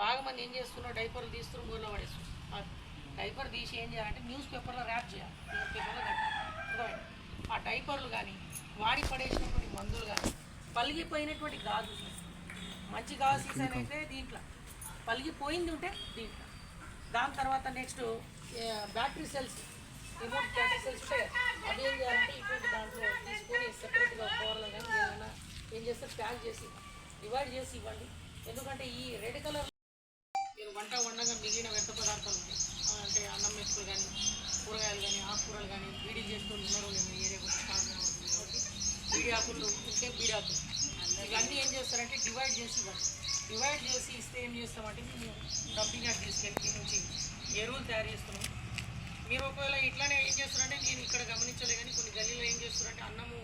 బాగా మంది ఏం చేస్తున్నారు? డైపర్లు తీస్తున్నారు మూలలో పడేస్తున్నారు. డైపర్ తీసి ఏం చేయాలంటే న్యూస్ పేపర్లో ర్యాప్ చేయాలి. న్యూస్ పేపర్లో కట్టాలి. ఆ డైపర్లు కానీ వాడి పడేసినటువంటి మందులు కానీ పలిగిపోయినటువంటి గాజు మంచి గాజు సీజన్ అయితే దీంట్లో. పలిగిపోయింది ఉంటే దీంట్లో. దాని తర్వాత next battery cells. Remote battery cells ఉంటాయి అవి ఏం చేయాలంటే ఇటువంటి దాంట్లో తీసుకొని సెపరేట్గా కూరలు కానీ ఏమైనా ఏం చేస్తారు ప్యాక్ చేసి డివైడ్ చేసి ఇవ్వండి. ఎందుకంటే ఈ రెడ్ కలర్ వంట వండగా మిగిలిన వ్యర్థ పదార్థాలు అంటే అన్నం మెతుకులు కానీ కూరగాయలు కానీ ఆకుకూరలు కానీ బీడీ చేసుకొని ఉన్నారు లేదు ఏరియా కొంచెం స్టార్ట్ కాబట్టి బీడీ ఆకులు ఉంటే బీడి ఆకులు. ఇవన్నీ ఏం చేస్తారంటే డివైడ్ చేసి డివైడ్ చేసి ఇస్తే ఏం చేస్తామంటే మేము డబ్బింగ్ యార్డ్ తీసుకెళ్ళి నుంచి ఎరువులు తయారు చేస్తున్నాం. మీరు ఒకవేళ ఇట్లానే ఏం చేస్తారంటే నేను ఇక్కడ గమనించలే కానీ కొన్ని గల్లీలో ఏం చేస్తారంటే అన్నము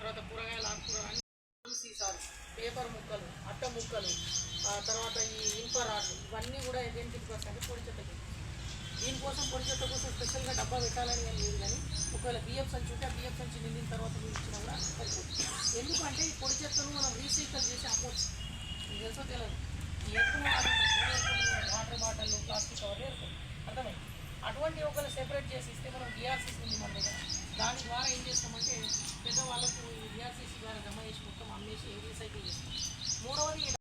తర్వాత కూరగాయలు ఆకుకూర అని సీసాలు పేపర్ ముక్కలు అట్ట ముక్కలు తర్వాత ఈ ఇనుప ఇవన్నీ కూడా ఏం వస్తాయంటే పొడి చెత్త దీనికోసం పొడి చెత్త కోసం స్పెషల్గా డబ్బా పెట్టాలని ఏం లేదు కానీ ఒకవేళ బియ్యం సంచి ఉంటే ఆ బియ్యం సంచి నిండిన తర్వాత మీరు ఇచ్చినా కూడా సరిపోతుంది. ఎందుకంటే ఈ పొడి చెత్తను మనం రీసైకిల్ చేసి అమ్మవచ్చు మీకు తెలుసో తెలియదు. ఎక్కువ వాటర్ బాటిల్ ప్లాస్టిక్ కవర్ ఏరుతుంది అర్థమైంది? అటువంటి ఒకవేళ సెపరేట్ చేసి ఇస్తే మనం డిఆర్సీసీ ఉంది మన దగ్గర దాని ద్వారా ఏం చేస్తామంటే పెద్దవాళ్ళకు ఈ డిఆర్సీసీ ద్వారా జమ చేసుకుంటాం మొత్తం అమ్మేసి రీసైకిల్ చేస్తాం. మూడవది